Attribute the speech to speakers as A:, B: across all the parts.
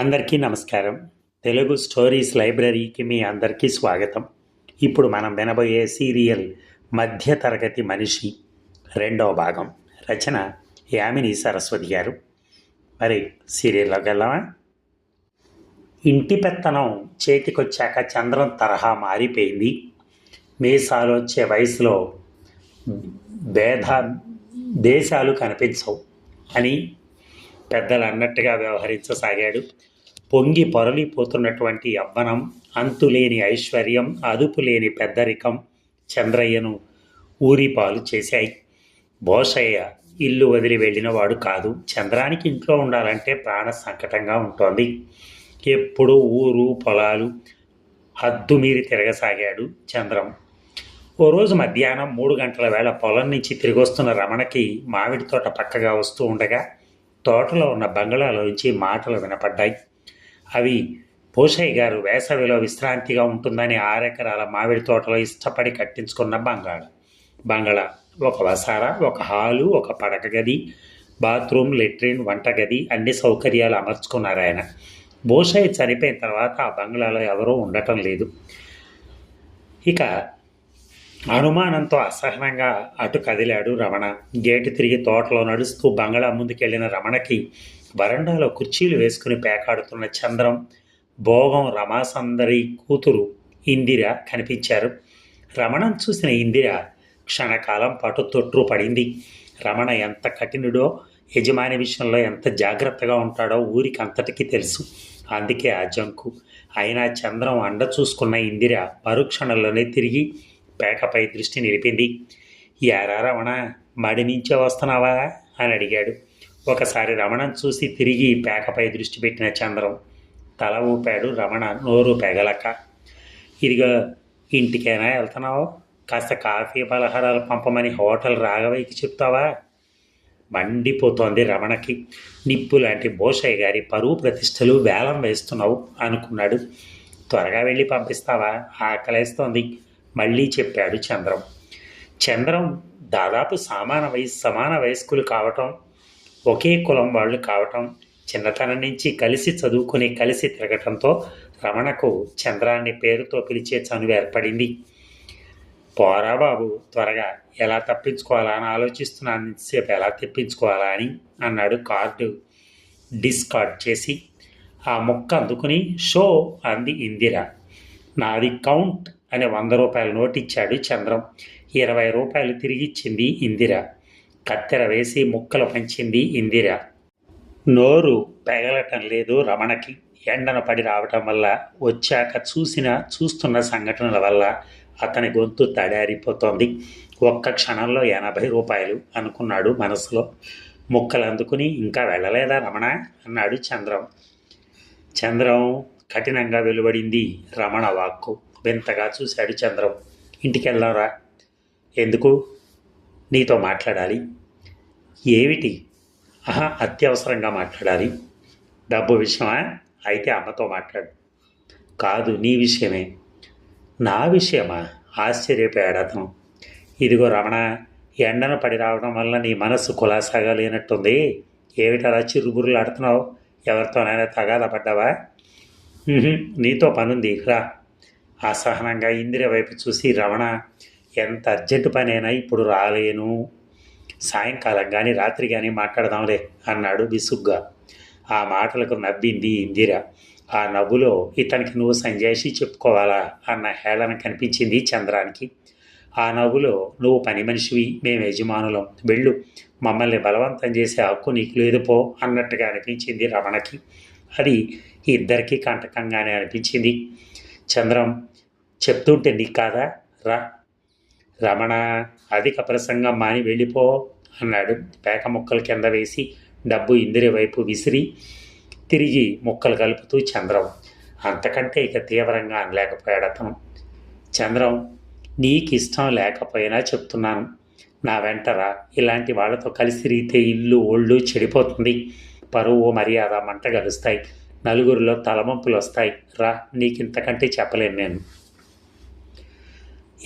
A: అందరికీ నమస్కారం. తెలుగు స్టోరీస్ లైబ్రరీకి మీ అందరికీ స్వాగతం. ఇప్పుడు మనం వినబోయే సీరియల్ మధ్యతరగతి మనిషి రెండవ భాగం. రచన యామిని సరస్వతి గారు. మరి సీరియల్లోకి వెళ్దామా? ఇంటి పెత్తనం చేతికొచ్చాక చంద్రం తరహా మారిపోయింది. మీసాలు వచ్చే వయసులో భేద దేశాలు కనిపించవు అని పెద్దలు అన్నట్టుగా వ్యవహరించసాగాడు. పొంగి పొరలిపోతున్నటువంటి అవ్వనం అంతులేని ఐశ్వర్యం అదుపులేని పెద్దరికం చంద్రయ్యను ఊరిపాలు చేశాయి. బోషయ్య ఇల్లు వదిలి వెళ్ళినవాడు కాదు. చంద్రానికి ఇంట్లో ఉండాలంటే ప్రాణ సంకటంగా ఉంటోంది. ఎప్పుడు ఊరు పొలాలు హద్దు మీరి తిరగసాగాడు చంద్రం. ఓ రోజు మధ్యాహ్నం మూడు గంటల వేళ పొలం నుంచి తిరిగొస్తున్న రమణకి మామిడి తోట పక్కగా వస్తూ ఉండగా తోటలో ఉన్న బంగ్లాలోంచి మాటలు వినపడ్డాయి. అవి పోషయ్య గారు వేసవిలో విశ్రాంతిగా ఉంటుందని ఆరెకరాల మామిడి తోటలో ఇష్టపడి కట్టించుకున్న బంగాళ. బంగళ ఒక వసార ఒక హాలు ఒక పడక గది బాత్రూమ్ లెట్రిన్ వంటగది అన్ని సౌకర్యాలు అమర్చుకున్నారు ఆయన. బోషయ్య చనిపోయిన తర్వాత ఆ బంగ్లాలో ఎవరూ ఉండటం లేదు. ఇక అనుమానంతో అసహనంగా అటు కదిలాడు రమణ. గేటు తిరిగి తోటలో నడుస్తూ బంగళా ముందుకెళ్ళిన రమణకి వరండాలో కుర్చీలు వేసుకుని పేకాడుతున్న చంద్రం భోగం రమాసందరి కూతురు ఇందిర కనిపించారు. రమణం చూసిన ఇందిర క్షణకాలం పాటు తొట్టు పడింది. రమణ ఎంత కఠినుడో యజమాని విషయంలో ఎంత జాగ్రత్తగా ఉంటాడో ఊరికి అంతటికీ తెలుసు. అందుకే ఆ జంకు. అయినా చంద్రం అండ చూసుకున్న ఇందిర మరుక్షణంలోనే తిరిగి పేకపై దృష్టి నిలిపింది. యారా రమణ మడి నుంచే వస్తున్నావా? అని అడిగాడు. ఒకసారి రమణను చూసి తిరిగి పేకపై దృష్టి పెట్టిన చంద్రం తల ఊపాడు రమణ నోరు పెగలక. ఇదిగో ఇంటికైనా వెళ్తున్నావు? కాస్త కాఫీ పలహారాలు పంపమని హోటల్ రాఘవయ్యకి చెప్తావా? మండిపోతోంది రమణకి. నిప్పు లాంటి బోషయ్య గారి పరువు ప్రతిష్టలు వేలం వేస్తున్నావు అనుకున్నాడు. త్వరగా వెళ్ళి పంపిస్తావా? ఆకలేస్తోంది. మళ్ళీ చెప్పాడు చంద్రం. చంద్రం దాదాపు సమాన వయసు సమాన వయస్కులు కావటం ఒకే కులం వాళ్ళు కావటం చిన్నతనం నుంచి కలిసి చదువుకుని కలిసి తిరగటంతో రమణకు చంద్రాన్ని పేరుతో పిలిచే చనువు ఏర్పడింది. పోరా బాబు త్వరగా ఎలా తప్పించుకోవాలా అని ఆలోచిస్తున్నాను సేపు ఎలా తెప్పించుకోవాలా అని అన్నాడు కార్డు డిస్కార్డ్ చేసి. ఆ ముక్క అందుకుని షో అంది ఇందిర. నాది కౌంట్ అనే వంద రూపాయల నోటు ఇచ్చాడు చంద్రం. ఇరవై రూపాయలు తిరిగిచ్చింది ఇందిర. కత్తెర వేసి ముక్కలు పంచింది ఇందిర. నోరు పెగలటం లేదు రమణకి. ఎండన పడి రావటం వల్ల వచ్చాక చూసిన చూస్తున్న సంఘటనల వల్ల అతని గొంతు తడారిపోతోంది. ఒక్క క్షణంలో ఎనభై రూపాయలు అనుకున్నాడు మనసులో. ముక్కలు అందుకుని ఇంకా వెళ్ళలేదా రమణ? అన్నాడు చంద్రం. చంద్రం కఠినంగా వెలువడింది రమణ వాక్కు. వింతగా చూశాడు చంద్రం. ఇంటికి ఎందుకు? నీతో మాట్లాడాలి. ఏమిటి? ఆహా అత్యవసరంగా మాట్లాడాలి. డబ్బు విషయమా? అయితే అమ్మతో మాట్లాడు. కాదు నీ విషయమే. నా విషయమా? ఆశ్చర్యపోయాడు అతను. ఇదిగో రమణ ఎండను పడి రావడం వల్ల నీ మనస్సు కులాసాగా లేనట్టుంది ఏమిటలా చిరుబుర్రులు ఆడుతున్నావు ఎవరితోనైనా తగాదా పడ్డావా? నీతో పనుంది. రా. అసహనంగా ఇందిర వైపు చూసి రమణ ఎంత అర్జెంటు పనైనా ఇప్పుడు రాలేను. సాయంకాలం కానీ రాత్రి కానీ మాట్లాడదాంలే అన్నాడు విసుగ్గా ఆ మాటలకు నవ్వింది ఇందిర. ఆ నవ్వులో ఇతనికి నువ్వు సంజాయిషి చెప్పుకోవాలా? అన్న హేళన కనిపించింది చంద్రానికి. ఆ నవ్వులో నువ్వు పని మనిషివి మేము యజమానులం. వెళ్ళు మమ్మల్ని బలవంతం చేసే హక్కు నీకు లేదు పో అన్నట్టుగా అనిపించింది రమణకి. అది ఇద్దరికీ కంటకంగానే అనిపించింది. చంద్రం చెప్తుంటే నీకు కాదా? రా. రమణ అధిక ప్రసంగం మాని వెళ్ళిపో అన్నాడు. పేక ముక్కలు కింద వేసి డబ్బు ఇందిరి వైపు విసిరి తిరిగి ముక్కలు కలుపుతూ చంద్రం. అంతకంటే ఇక తీవ్రంగా అనలేకపోయాడు అతను. చంద్రం నీకు ఇష్టం లేకపోయినా చెప్తున్నాను. నా వెంటరా ఇలాంటి వాళ్ళతో కలిసి తిరిగితే ఇల్లు ఒళ్ళు చెడిపోతుంది. పరువు మర్యాద మంట కలుస్తాయి నలుగురిలో తలమంపులు వస్తాయి రా. నీకు ఇంతకంటే చెప్పలేను నేను.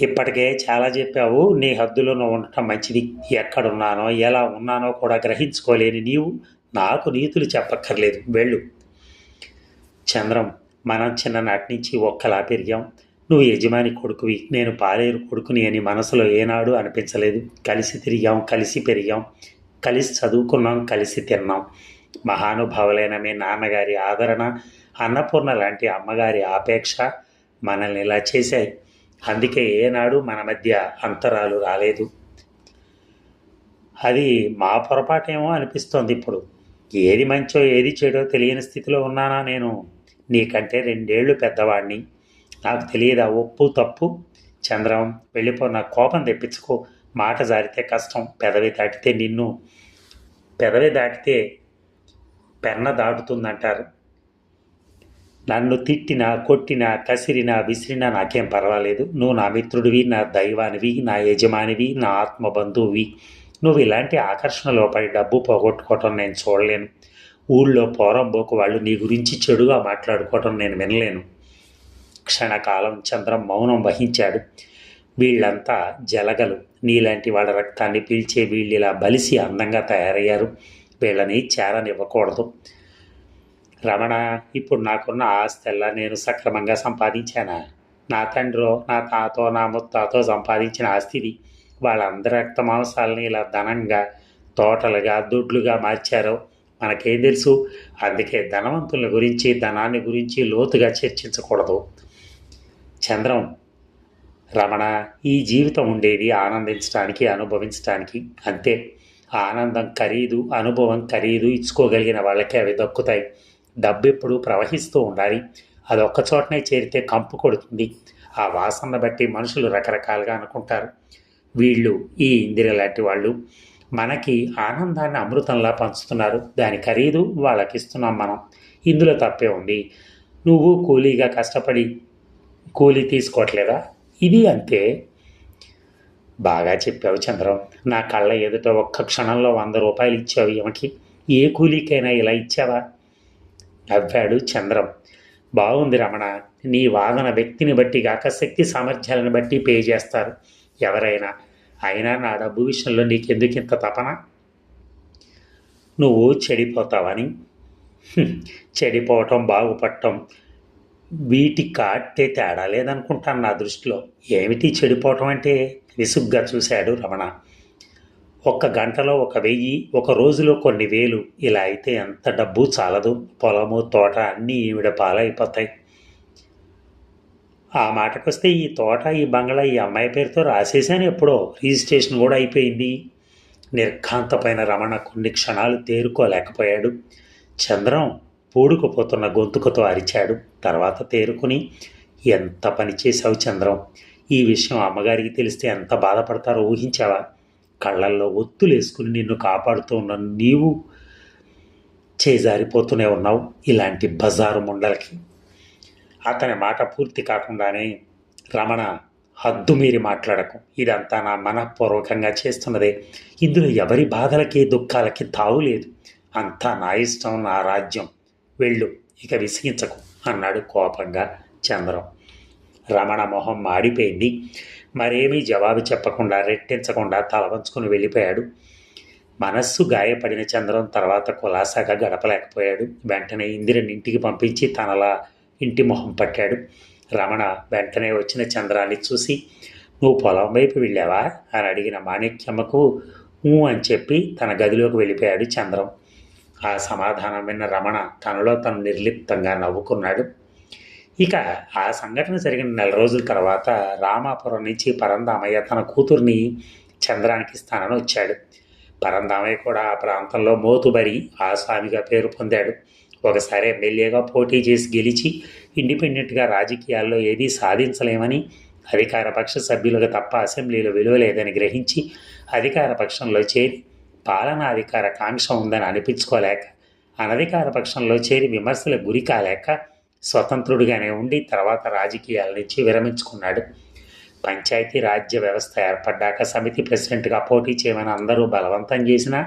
A: ఇప్పటికే చాలా చెప్పావు నీ హద్దులో ఉండటం మంచిది. ఎక్కడున్నానో ఎలా ఉన్నానో కూడా గ్రహించుకోలేని నీవు నాకు నీతులు చెప్పక్కర్లేదు. వెళ్ళు. చంద్రం మనం చిన్ననాటి నుంచి ఒక్కలా పెరిగాం. నువ్వు యజమాని కొడుకువి నేను పాలేరు కొడుకుని అని మనసులో ఏనాడు అనిపించలేదు. కలిసి తిరిగాం కలిసి పెరిగాం. కలిసి చదువుకున్నాం కలిసి తిన్నాం. మహానుభావులైన మీ నాన్నగారి ఆదరణ అన్నపూర్ణ లాంటి అమ్మగారి ఆపేక్ష మనల్ని ఇలా చేశాయి. అందుకే ఏనాడు మన మధ్య అంతరాలు రాలేదు. అది మా పొరపాటేమో అనిపిస్తోంది ఇప్పుడు. ఏది మంచో ఏది చెడో తెలియని స్థితిలో ఉన్నానా నేను? నీకంటే రెండేళ్ళు పెద్దవాడిని నాకు తెలియదా ఒప్పు తప్పు? చంద్రం వెళ్ళిపో నా కోపం తెప్పించుకో. మాట జారితే కష్టం పెదవి దాటితే నిన్ను. పెదవి దాటితే పెన్న దాటుతుందంటారు. నన్ను తిట్టినా కొట్టినా కసిరినా విసిరినా నాకేం పర్వాలేదు. నువ్వు నా మిత్రుడివి నా దైవానివి నా యజమానివి నా ఆత్మ బంధువువి నువ్వు ఇలాంటి ఆకర్షణలో పడి డబ్బు పోగొట్టుకోవటం నేను చూడలేను. ఊళ్ళో పోరంబోకు వాళ్ళు నీ గురించి చెడుగా మాట్లాడుకోవటం నేను వినలేను. క్షణకాలం చంద్రం మౌనం వహించాడు. వీళ్ళంతా జలగలు. నీలాంటి వాళ్ళ రక్తాన్ని పీల్చే వీళ్ళు ఇలా బలిసి అందంగా తయారయ్యారు. వీళ్ళని చేరనివ్వకూడదు. రమణ ఇప్పుడు నాకున్న ఆస్తెల్లా నేను సక్రమంగా సంపాదించానా? నా తండ్రో నా తాతో నా ముత్తాతో సంపాదించిన ఆస్తిది వాళ్ళందరి రక్త మాంసాలని ఇలా ధనంగా తోటలుగా దొడ్లుగా మార్చారో మనకేం తెలుసు? అందుకే ధనవంతుల గురించి ధనాన్ని గురించి లోతుగా చర్చించకూడదు. చంద్రం రమణ ఈ జీవితం ఉండేది ఆనందించడానికి అనుభవించడానికి అంతే. ఆనందం ఖరీదు అనుభవం ఖరీదు ఇచ్చుకోగలిగిన వాళ్ళకే అవి దక్కుతాయి. డబ్బు ఎప్పుడు ప్రవహిస్తూ ఉండాలి. అది ఒక్క చోటనే చేరితే కంపు కొడుతుంది. ఆ వాసన బట్టి మనుషులు రకరకాలుగా అనుకుంటారు. వీళ్ళు ఈ ఇందిర లాంటి వాళ్ళు. మనకి ఆనందాన్ని అమృతంలా పంచుతున్నారు. దాని ఖరీదు వాళ్ళకి ఇస్తున్నాం మనం. ఇందులో తప్పే ఉంది. నువ్వు కూలీగా కష్టపడి కూలీ తీసుకోవట్లేదా? ఇది అంతే. బాగా చెప్పావు చంద్రం. నా కళ్ళ ఎదుట ఒక్క క్షణంలో వంద రూపాయలు ఇచ్చావు ఈమెకి ఏ కూలీకైనా ఇలా ఇచ్చావా? నవ్వాడు చంద్రం. బాగుంది రమణ నీ వాదన వ్యక్తిని బట్టి కాక శక్తి సామర్థ్యాలను బట్టి పే చేస్తారు. ఎవరైనా అయినా నా డబ్బు విషయంలో నీకెందుకు ఇంత తపన? నువ్వు చెడిపోతావని? చెడిపోవటం బాగుపడటం వీటి కాటే తేడా లేదనుకుంటాను నా దృష్టిలో. ఏమిటి చెడిపోవటం అంటే? విసుగ్గా చూశాడు రమణ. ఒక్క గంటలో ఒక వెయ్యి ఒక రోజులో కొన్ని వేలు. ఇలా అయితే ఎంత డబ్బు చాలదు. పొలము తోట అన్నీ ఈవిడ పాలైపోతాయి. ఆ మాటకొస్తే ఈ తోట ఈ బంగ్లా ఈ అమ్మాయి పేరుతో రాసేసాను ఎప్పుడో. రిజిస్ట్రేషన్ కూడా అయిపోయింది. నిర్ఘాంతపైన రమణ కొన్ని క్షణాలు తేరుకోలేకపోయాడు. చంద్రం పూడుకుపోతున్న గొంతుకతో అరిచాడు. తర్వాత తేరుకుని ఎంత పని చేశావు చంద్రం? ఈ విషయం అమ్మగారికి తెలిస్తే ఎంత బాధపడతారో ఊహించావా? కళ్ళల్లో ఒత్తులేసుకుని నిన్ను కాపాడుతూ ఉన్న నీవు చేజారిపోతూనే ఉన్నావు ఇలాంటి బజారు ముండలకి. అతని మాట పూర్తి కాకుండానే రమణ హద్దు మీరి మాట్లాడకు. ఇదంతా నా మనఃపూర్వకంగా చేస్తున్నదే. ఇందులో ఎవరి బాధలకి దుఃఖాలకి తావు లేదు. అంతా నా ఇష్టం నా రాజ్యం. వెళ్ళు ఇక విసిగించకు అన్నాడు కోపంగా చంద్రం. రమణ మొహం మాడిపోయింది. మరేమీ జవాబు చెప్పకుండా రెట్టించకుండా తలవంచుకుని వెళ్ళిపోయాడు. మనస్సు గాయపడిన చంద్రం తర్వాత కులాసాగా గడపలేకపోయాడు. వెంటనే ఇందిరని ఇంటికి పంపించి తనలా ఇంటి మొహం పట్టాడు. రమణ వెంటనే వచ్చిన చంద్రాన్ని చూసి నువ్వు పొలం వైపు వెళ్ళావా? అని అడిగిన మాణిక్యమ్మకు ఊ అని చెప్పి తన గదిలోకి వెళ్ళిపోయాడు చంద్రం. ఆ సమాధానం విన్న రమణ తనలో తను నిర్లిప్తంగా నవ్వుకున్నాడు. ఇక ఆ సంఘటన జరిగిన నెల రోజుల తర్వాత రామాపురం నుంచి పరందామయ్య తన కూతుర్ని చంద్రానికి ఇస్తానని వచ్చాడు. పరందామయ్య కూడా ఆ ప్రాంతంలో మోతుబరి ఆసామిగా పేరు పొందాడు. ఒకసారి ఎమ్మెల్యేగా పోటీ చేసి గెలిచి ఇండిపెండెంట్గా రాజకీయాల్లో ఏదీ సాధించలేమని అధికారపక్ష సభ్యులుగా తప్ప అసెంబ్లీలో విలువ లేదని గ్రహించి అధికార పక్షంలో చేరి పాలనాధికార కాంక్ష ఉందని అనిపించుకోలేక అనధికార పక్షంలో చేరి విమర్శలకు గురి కాలేక స్వతంత్రుడిగానే ఉండి తర్వాత రాజకీయాల నుంచి విరమించుకున్నాడు. పంచాయతీ రాజ్య వ్యవస్థ ఏర్పడ్డాక సమితి ప్రెసిడెంట్గా పోటీ చేయమని అందరూ బలవంతం చేసినా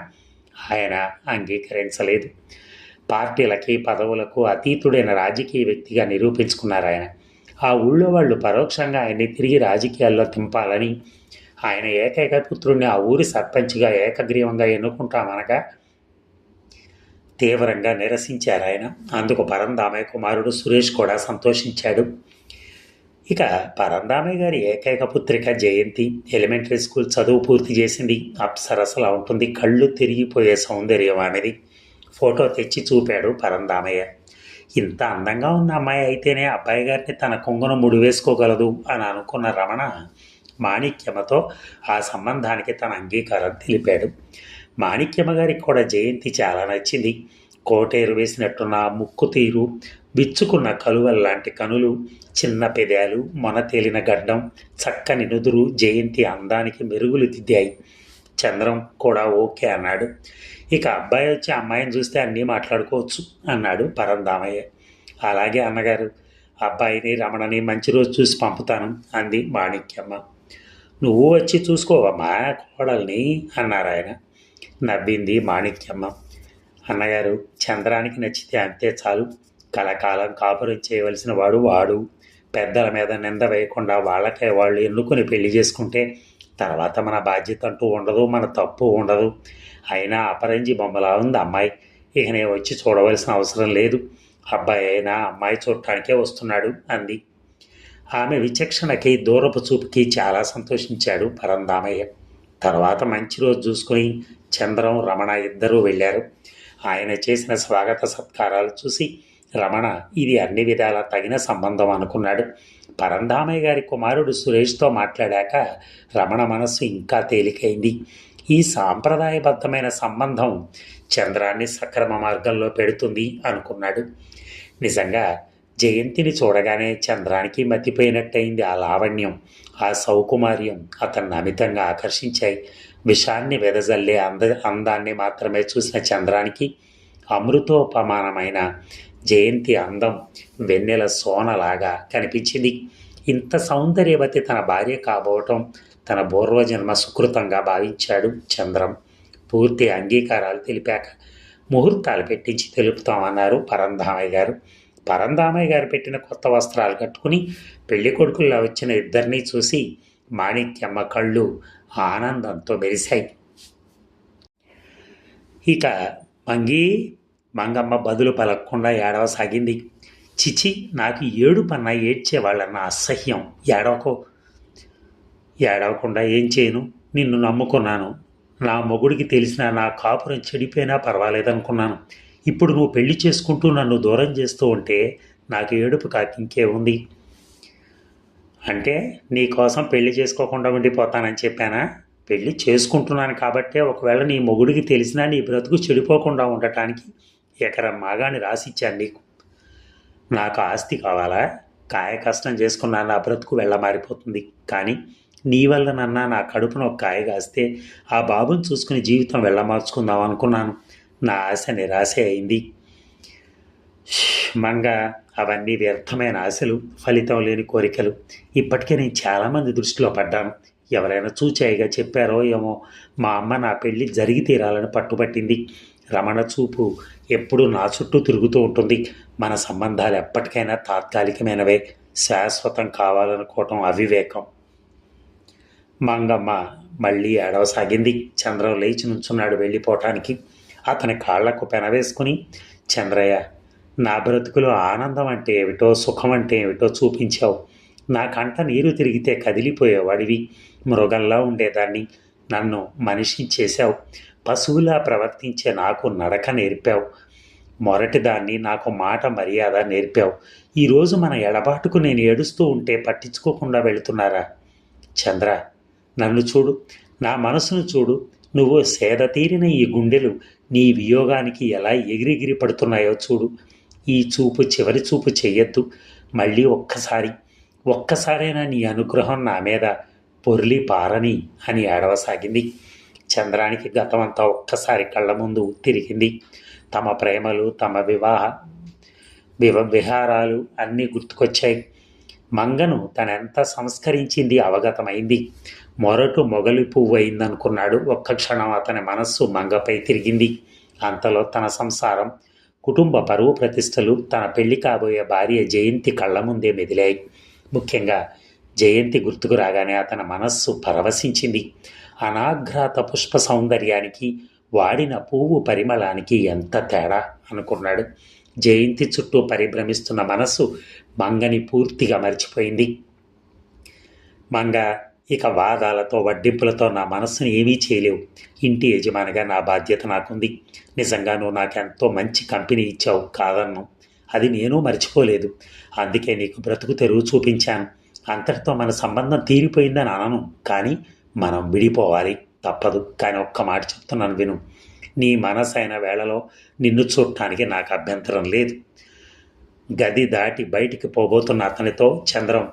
A: ఆయన అంగీకరించలేదు. పార్టీలకి పదవులకు అతీతుడైన రాజకీయ వ్యక్తిగా నిరూపించుకున్నారు ఆయన. ఆ ఊళ్ళో వాళ్ళు పరోక్షంగా ఆయన్ని తిరిగి రాజకీయాల్లో తింపాలని ఆయన ఏకైక పుత్రుడిని ఆ ఊరి సర్పంచ్గా ఏకగ్రీవంగా ఎన్నుకుంటామనగా తీవ్రంగా నిరసించారు ఆయన. అందుకు పరందామయ్య కుమారుడు సురేష్ కూడా సంతోషించాడు. ఇక పరందామయ్య గారి ఏకైక పుత్రిక జయంతి. ఎలిమెంటరీ స్కూల్ చదువు పూర్తి చేసింది. అప్సరసలా ఉంటుంది. కళ్ళు తిరిగిపోయే సౌందర్యం ఆమెది ఫోటో తెచ్చి చూపాడు పరందామయ్య ఇంత అందంగా ఉన్న అమ్మాయి అయితేనే అబ్బాయి గారిని తన కొంగును ముడివేసుకోగలదు అని అనుకున్న రమణ మాణిక్యమతో ఆ సంబంధానికి తన అంగీకారం తెలిపాడు. మాణిక్యమ్మ గారికి కూడా జయంతి చాలా నచ్చింది. కోటేరు వేసినట్టున్న ముక్కు తీరు విచ్చుకున్న కలువల్లాంటి కనులు చిన్న పెదాలు మొన తేలిన గడ్డం చక్కని నుదురు జయంతి అందానికి మెరుగులు దిద్దాయి. చంద్రం కూడా ఓకే అన్నాడు. ఇక అబ్బాయి వచ్చి అమ్మాయిని చూస్తే అన్నీ మాట్లాడుకోవచ్చు అన్నాడు పరందామయ్య అలాగే అన్నగారు అబ్బాయిని రమణని మంచి రోజు చూసి పంపుతాను అంది మాణిక్యమ్మ. నువ్వు వచ్చి చూసుకోవమ్మా కోడల్ని అన్నారు ఆయన నవ్వింది మాణిక్యమ్మ. అన్నగారు చంద్రానికి నచ్చితే అంతే చాలు. కలకాలం కాపురం చేయవలసిన వాడు వాడు. పెద్దల మీద నింద వేయకుండా వాళ్ళకే వాళ్ళు ఎన్నుకొని పెళ్ళి చేసుకుంటే తర్వాత మన బాధ్యత అంటూ ఉండదు మన తప్పు ఉండదు. అయినా అపరంజి బొమ్మలా ఉంది అమ్మాయి. ఇక నేను వచ్చి చూడవలసిన అవసరం లేదు. అబ్బాయి అయినా అమ్మాయి చూడటానికే వస్తున్నాడు అంది. ఆమె విచక్షణకి దూరపు చూపుకి చాలా సంతోషించాడు పరందామయ్య. తర్వాత మంచి రోజు చూసుకొని చంద్రం రమణ ఇద్దరూ వెళ్ళారు. ఆయన చేసిన స్వాగత సత్కారాలు చూసి రమణ ఇది అన్ని విధాల తగిన సంబంధం అనుకున్నాడు. పరంధామయ్య గారి కుమారుడు సురేష్తో మాట్లాడాక రమణ మనస్సు ఇంకా తేలికైంది. ఈ సాంప్రదాయబద్ధమైన సంబంధం చంద్రాన్ని సక్రమ మార్గంలో పెడుతుంది అనుకున్నాడు. నిజంగా జయంతిని చూడగానే చంద్రానికి మతిపోయినట్టయింది ఆ లావణ్యం ఆ సౌకుమార్యం. అతన్ని అమితంగా ఆకర్షించాయి. విషాన్ని వెదజల్లే అంద అందాన్ని మాత్రమే చూసిన చంద్రానికి అమృతోపమానమైన జయంతి అందం వెన్నెల సోనలాగా కనిపించింది. ఇంత సౌందర్యవతి తన భార్య కాబోవటం తన పూర్వజన్మ సుకృతంగా భావించాడు చంద్రం. పూర్తి అంగీకారాలు తెలిపాక ముహూర్తాలు పెట్టించి తెలుపుతామన్నారు పరంధామయ్య గారు. పరంధామయ్య గారు పెట్టిన కొత్త వస్త్రాలు కట్టుకుని పెళ్ళి కొడుకుల్లో వచ్చిన ఇద్దరినీ చూసి మాణిక్యమ్మ కళ్ళు ఆనందంతో మెరిశాయి. ఇక మంగి మంగమ్మ బదులు పలకకుండా ఏడవసాగింది. చిచి నాకు ఏడు పన్న ఏడ్చేవాళ్ళన్న అసహ్యం. ఏడవకో ఏడవకుండా ఏం చేయను? నిన్ను నమ్ముకున్నాను. నా మొగుడికి తెలిసిన నా కాపురం చెడిపోయినా పర్వాలేదనుకున్నాను. ఇప్పుడు నువ్వు పెళ్ళి చేసుకుంటూ నన్ను దూరం చేస్తూ ఉంటే నాకు ఏడుపు కాకింకే ఉంది అంటే నీ కోసం పెళ్ళి చేసుకోకుండా ఉండిపోతానని చెప్పానా? పెళ్ళి చేసుకుంటున్నాను కాబట్టే ఒకవేళ నీ మొగుడికి తెలిసినా నీ బ్రతుకు చెడిపోకుండా ఉండటానికి ఎకరం మాగాని రాసిచ్చాను నీకు. నాకు ఆస్తి కావాలా? కాయ కష్టం చేసుకున్నా నా బ్రతుకు వెళ్ళమారిపోతుంది. కానీ నీ వల్ల నన్న నా కడుపున ఒక కాయ కాస్తే ఆ బాబుని చూసుకుని జీవితం వెళ్ళమార్చుకుందాం అనుకున్నాను. నా ఆశ నిరాశ అయింది. మంగ అవన్నీ వ్యర్థమైన ఆశలు ఫలితం లేని కోరికలు. ఇప్పటికే నేను చాలామంది దృష్టిలో పడ్డాను. ఎవరైనా చూచాయిగా చెప్పారో ఏమో మా అమ్మ నా పెళ్ళి జరిగి తీరాలని పట్టుబట్టింది. రమణ చూపు ఎప్పుడూ నా చుట్టూ తిరుగుతూ ఉంటుంది. మన సంబంధాలు ఎప్పటికైనా తాత్కాలికమైనవే. శాశ్వతం కావాలనుకోవటం అవివేకం. మంగమ్మ మళ్ళీ ఏడవసాగింది. చంద్రం లేచి నుంచున్నాడు వెళ్ళిపోవటానికి. అతని కాళ్ళకు పెనవేసుకుని చంద్రయ్య నా బ్రతుకులో ఆనందం అంటే ఏమిటో సుఖం అంటే ఏమిటో చూపించావు. నా కంట నీరు తిరిగితే కదిలిపోయేవాడివి. మృగంలా ఉండేదాన్ని. నన్ను మనిషి చేశావు. పశువులా ప్రవర్తించే నాకు నడక నేర్పావు. మొరటిదాన్ని నాకు మాట మర్యాద నేర్పావు. ఈరోజు మన ఎడబాటుకు నేను ఏడుస్తూ ఉంటే పట్టించుకోకుండా వెళుతున్నారా? చంద్ర నన్ను చూడు. నా మనసును చూడు. నువ్వు సేద తీరిన ఈ గుండెలు నీ వియోగానికి ఎలా ఎగిరిగిరి పడుతున్నాయో చూడు. ఈ చూపు చివరి చూపు చెయ్యొద్దు. మళ్ళీ ఒక్కసారి ఒక్కసారైనా నీ అనుగ్రహం నా మీద పొర్లి పారని అని ఏడవసాగింది. చంద్రానికి గతమంతా ఒక్కసారి కళ్ళ ముందు తిరిగింది. తమ ప్రేమలు తమ వివాహ వివ విహారాలు అన్నీ గుర్తుకొచ్చాయి. మంగను తనెంత సంస్కరించింది అవగతమైంది. మొరటు మొగలి పువ్వు అయిందనుకున్నాడు ఒక్క క్షణం అతని మనస్సు మంగపై తిరిగింది. అంతలో తన సంసారం కుటుంబ పరువు ప్రతిష్టలు తన పెళ్ళి కాబోయే భార్య జయంతి కళ్ళ ముందే మెదిలాయి. ముఖ్యంగా జయంతి గుర్తుకు రాగానే అతని మనస్సు పరవశించింది. అనాఘ్రాత పుష్ప సౌందర్యానికి వాడిన పువ్వు పరిమళానికి ఎంత తేడా అనుకున్నాడు. జయంతి చుట్టూ పరిభ్రమిస్తున్న మనస్సు మంగని పూర్తిగా మర్చిపోయింది. మంగ ఇక వాదాలతో వడ్డింపులతో నా మనస్సును ఏమీ చేయలేవు. ఇంటి యజమానిగా నా బాధ్యత నాకుంది. నిజంగా నువ్వు నాకెంతో మంచి కంపెనీ ఇచ్చావు కాదన్ను. అది నేను మర్చిపోలేదు. అందుకే నీకు బ్రతుకు తెరువు చూపించాను. అంతటితో మన సంబంధం తీరిపోయిందని అనను. కానీ మనం విడిపోవాలి. తప్పదు. కానీ ఒక్క మాట చెప్తున్నాను విను. నీ మనసైన వేళలో నిన్ను చూడటానికి నాకు అభ్యంతరం లేదు. గది దాటి బయటికి పోబోతున్న అతనితో చంద్రం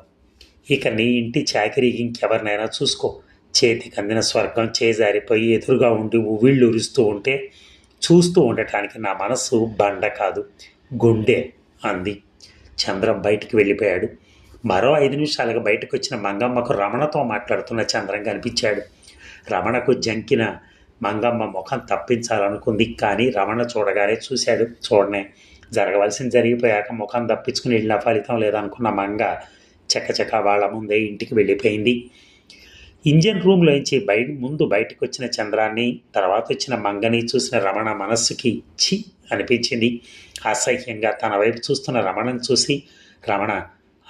A: ఇక నీ ఇంటి చాకరీకి ఇంకెవరినైనా చూసుకో. చేతికి అందిన స్వర్గం చేజారిపోయి ఎదురుగా ఉండి ఉవ్విళ్ళు ఉరుస్తూ ఉంటే చూస్తూ ఉండటానికి నా మనస్సు బండ కాదు గుండె అంది. చంద్రం బయటికి వెళ్ళిపోయాడు. మరో ఐదు నిమిషాలుగా బయటకు వచ్చిన మంగమ్మకు రమణతో మాట్లాడుతున్న చంద్రం కనిపించాడు. రమణకు జంకిన మంగమ్మ ముఖం తప్పించాలనుకుంది కానీ రమణ చూడగానే చూశాడు. చూడనే జరగవలసింది జరిగిపోయాక ముఖం తప్పించుకుని వెళ్ళిన ఫలితం లేదనుకున్న మంగ చకచక వాళ్ళ ముందే ఇంటికి వెళ్ళిపోయింది. ఇంజన్ రూమ్లోంచి బయట ముందు బయటకు వచ్చిన చంద్రాన్ని తర్వాత వచ్చిన మంగని చూసిన రమణ మనస్సుకి చి అనిపించింది. అసహ్యంగా తన వైపు చూస్తున్న రమణను చూసి రమణ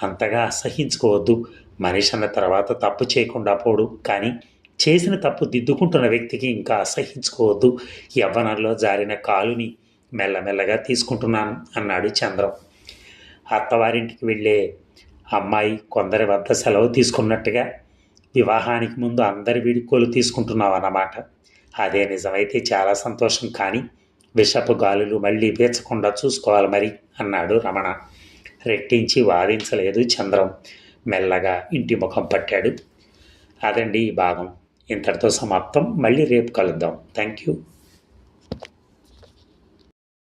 A: అంతగా అసహించుకోవద్దు. మనిషి అన్న తర్వాత తప్పు చేయకుండా పోడు. కానీ చేసిన తప్పు దిద్దుకుంటున్న వ్యక్తికి ఇంకా అసహించుకోవద్దు. యవ్వనంలో జారిన కాలుని మెల్లమెల్లగా తీసుకుంటున్నాను అన్నాడు చంద్రం. అత్తవారింటికి వెళ్ళే అమ్మాయి కొందరి వద్ద సెలవు తీసుకున్నట్టుగా వివాహానికి ముందు అందరి వీడుకోలు తీసుకుంటున్నావు అన్నమాట. అదే నిజమైతే చాలా సంతోషం కానీ విషపు గాలులు మళ్ళీ పీల్చకుండా చూసుకోవాలి మరి అన్నాడు రమణ. రెట్టించి వాదించలేదు చంద్రం. మెల్లగా ఇంటి ముఖం పట్టాడు. అదండి ఈ భాగం. ఇంతటితో సమాప్తం. మళ్ళీ రేపు కలుద్దాం. Thank you